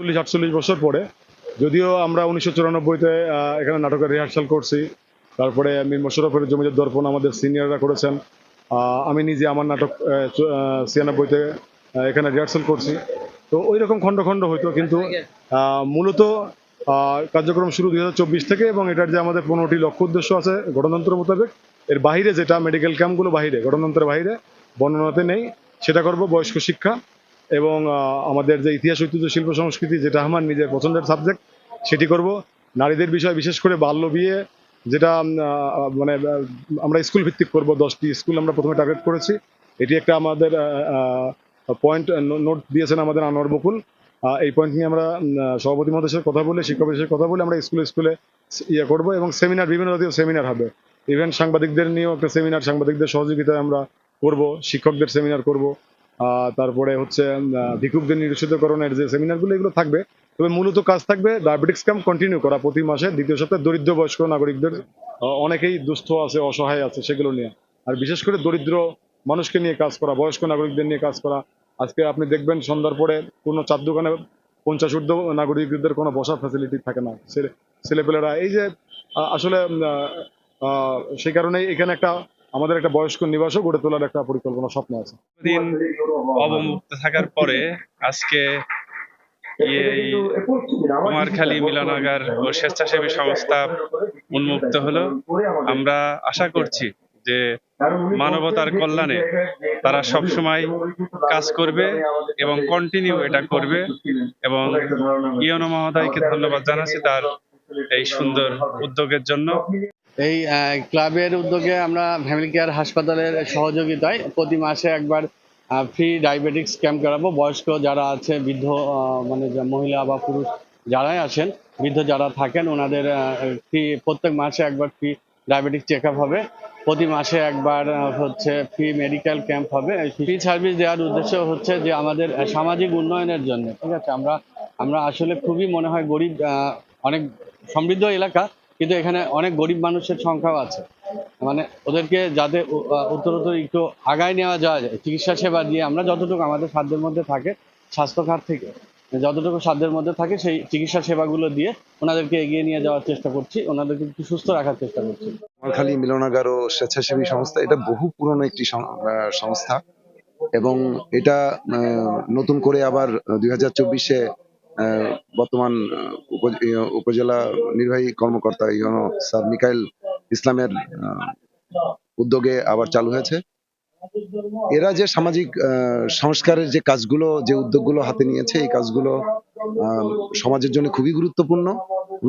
চল্লিশ, আটচল্লিশ বছর পরে, যদিও আমরা উনিশশো চুরানব্বইতে এখানে নাটকের রিহার্সাল করছি। তারপরে মীর মোশারফের জমিদার দর্পণ আমাদের সিনিয়ররা করেছেন। আমি নিজে আমার নাটক ছিয়ানব্বইতে এখানে রিহার্সাল করছি। তো ওই রকম খণ্ড খণ্ড হইতো, কিন্তু মূলত কার্যক্রম শুরু দুই হাজার চব্বিশ থেকে এবং এটার যে আমাদের পনেরোটি লক্ষ্য উদ্দেশ্য আছে গণতন্ত্র মোতাবেক, এর বাইরে যেটা মেডিকেল ক্যাম্পগুলো বাইরে গণতন্ত্রের বাইরে বর্ণনাতে নেই, সেটা করব বয়স্ক শিক্ষা। এবং আমাদের যে ইতিহাস ঐতিহ্য, শিল্প, সংস্কৃতি, যেটা আমার নিজের পছন্দের সাবজেক্ট সেটি করব। নারীদের বিষয় বিশেষ করে বাল্য বিয়ে, যেটা মানে আমরা স্কুল ভিত্তিক করব। দশটি স্কুল আমরা প্রথমে টার্গেট করেছি। এটি একটা আমাদের পয়েন্ট নোট দিয়েছেন আমাদের আনোয়ার বকুল। এই পয়েন্ট নিয়ে আমরা সভাপতি মহাদের সাথে কথা বলে শিক্ষকের সাথে কথা বলে আমরা স্কুলে স্কুলে ইয়ে করব এবং সেমিনার বিভিন্ন জাতীয় সেমিনার হবে। ইভেন সাংবাদিকদের নিয়েও একটা সেমিনার সাংবাদিকদের সহযোগিতায় আমরা করব, শিক্ষকদের সেমিনার করব। তারপরে হচ্ছে ভিক্ষুকদের নিরুষিতকরণের যে সেমিনারগুলো, এগুলো থাকবে। তবে মূলত কাজ থাকবে ডায়াবেটিক্স ক্যাম্প কন্টিনিউ করা প্রতি মাসে, দ্বিতীয় সপ্তাহে দরিদ্র বয়স্ক নাগরিকদের অনেকেই দুস্থ আছে, অসহায় আছে, সেগুলো নিয়ে। আর বিশেষ করে দরিদ্র মানুষকে নিয়ে কাজ করা, বয়স্ক নাগরিকদের নিয়ে কাজ করা। আজকে আপনি দেখবেন সন্ধ্যার পরে কোনো চার দোকানে পঞ্চাশ ঊর্ধ্ব নাগরিকদের কোনো বসার ফ্যাসিলিটি থাকে না। ছেলে ছেলেপেলেরা, এই যে আসলে সেই কারণেই এখানে একটা আমাদের একটা বয়স্ক নিবাসও গড়ে তোলার একটা পরিকল্পনা স্বপ্ন আছে। দিন অবমুক্ত থাকার পরে আজকে ইয়ে কুমারখালী মিলনাগার ও স্বেচ্ছাসেবী সংস্থা উন্মুক্ত হলো। আমরা আশা করছি যে মানবতার কল্যাণে তারা সব সময় কাজ করবে এবং কন্টিনিউ এটা করবে এবং ইয়নো মহোদয়কে ধন্যবাদ জানাচ্ছি তার এই সুন্দর উদ্যোগের জন্য। এই ক্লাবের উদ্যোগে আমরা ফ্যামিলি কেয়ার হাসপাতালের সহযোগিতায় প্রতি মাসে একবার ফ্রি ডায়াবেটিক্স ক্যাম্প করাবো। বয়স্ক যারা আছে, বৃদ্ধ মানে মহিলা বা পুরুষ যারাই আসেন বৃদ্ধ যারা থাকেন, ওনাদের ফ্রি প্রত্যেক মাসে একবার ফ্রি ডায়াবেটিক চেক হবে। প্রতি মাসে একবার হচ্ছে ফ্রি মেডিকেল ক্যাম্প হবে। ফ্রি সার্ভিস দেওয়ার উদ্দেশ্য হচ্ছে যে আমাদের সামাজিক উন্নয়নের জন্য, ঠিক আছে? আমরা আমরা আসলে খুবই মনে হয় গরিব অনেক সমৃদ্ধ এলাকা। কিন্তু এখানে অনেক গরিব মানুষের সংখ্যাও আছে। মানে ওদেরকে যাতে উত্তরোত্তর একটু আগায় নেওয়া যাওয়া যায়, চিকিৎসা সেবা দিয়ে আমরা যতটুকু আমাদের সাধ্যের মধ্যে থাকে স্বাস্থ্য খাত থেকে, যতটুকু সাধ্যের মধ্যে থাকে সেই চিকিৎসা সেবাগুলো দিয়ে ওনাদেরকে এগিয়ে নিয়ে যাওয়ার চেষ্টা করছি, ওনাদেরকে একটু সুস্থ রাখার চেষ্টা করছি। কুমারখালী মিলনাগার ও স্বেচ্ছাসেবী সংস্থা, এটা বহু পুরনো একটি সংস্থা এবং এটা নতুন করে আবার দুই হাজার চব্বিশে বর্তমান ইয়ে, উপজেলা নির্বাহী কর্মকর্তা ইউনো স্যার মিকাইল ইসলামের উদ্যোগে আবার চালু হয়েছে। এরা যে সামাজিক সংস্কারের যে কাজগুলো যে উদ্যোগগুলো হাতে নিয়েছে এই কাজগুলো সমাজের জন্য খুবই গুরুত্বপূর্ণ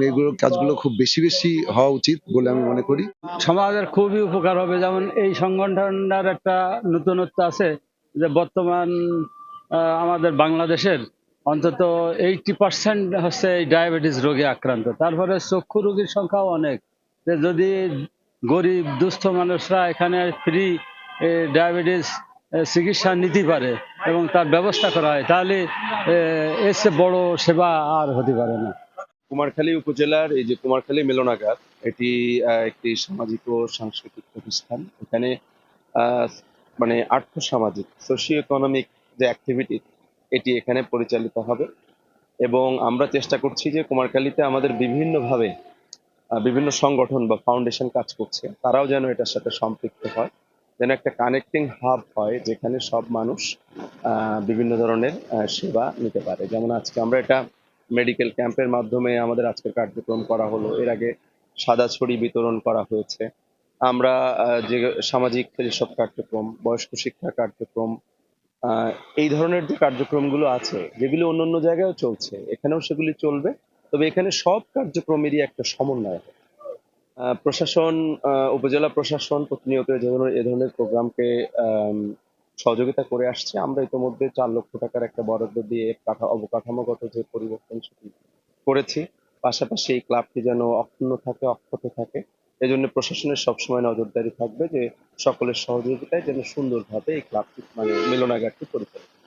এগুলো কাজগুলো খুব বেশি বেশি হওয়া উচিত বলে আমি মনে করি। সমাজের খুবই উপকার হবে। যেমন এই সংগঠনটার একটা নতুনত্ব আছে যে বর্তমান আমাদের বাংলাদেশের অন্তত এইটি পার্সেন্ট হচ্ছে ডায়াবেটিস রোগে আক্রান্ত। তারপরে চক্ষু রোগীর সংখ্যাও অনেক। যদি গরিব, দুস্থ মানুষরা এখানে ফ্রি ডায়াবেটিস চিকিৎসা নিতে পারে এবং তার ব্যবস্থা করা হয়, তাহলে এর বড় সেবা আর হতে পারে না। কুমারখালী উপজেলার এই যে কুমারখালী মিলনাগার, এটি একটি সামাজিক ও সাংস্কৃতিক প্রতিষ্ঠান। এখানে মানে আর্থ সামাজিক সোশিও ইকোনমিক যে অ্যাক্টিভিটি এটি এখানে পরিচালিত হবে। এবং আমরা চেষ্টা করছি যে কুমারখালীতে আমাদের বিভিন্নভাবে বিভিন্ন সংগঠন বা ফাউন্ডেশন কাজ করছে। তারাও যেন এটার সাথে সম্পৃক্ত হয়, যেন একটা কানেক্টিং হাব হয় যেখানে সব মানুষ বিভিন্ন ধরনের সেবা নিতে পারে। যেমন আজকে আমরা এটা মেডিকেল ক্যাম্পের মাধ্যমে আমাদের আজকের কার্যক্রম করা হলো। এর আগে সাদা ছড়ি বিতরণ করা হয়েছে। আমরা যে সামাজিক যেসব কার্যক্রম, বয়স্ক শিক্ষা কার্যক্রম এই ধরনের যে কার্যক্রমগুলো আছে, যেগুলো অন্য অন্য জায়গায়ও চলছে, এখানেও সেগুলি চলবে। তবে এখানে সব কার্যক্রমেরই একটা সমন্বয় প্রশাসন উপজেলা প্রশাসন প্রতিনিয়ত এ ধরনের এ ধরনের প্রোগ্রামকে সহযোগিতা করে আসছে। আমরা ইতিমধ্যে চার লক্ষ টাকার একটা বরাদ্দ দিয়ে কাঠা, অবকাঠামোগত যে পরিবর্তন সেটি করেছি। পাশাপাশি এই ক্লাবটি যেন অক্ষুণ্ণ থাকে, অক্ষত থাকে। এজন্য প্রশাসনের সবসময় নজরদারি থাকবে যে সকলের সহযোগিতায় যেন সুন্দরভাবে এই ক্লাবটি মানে মিলনাগারটি পরিচালিত।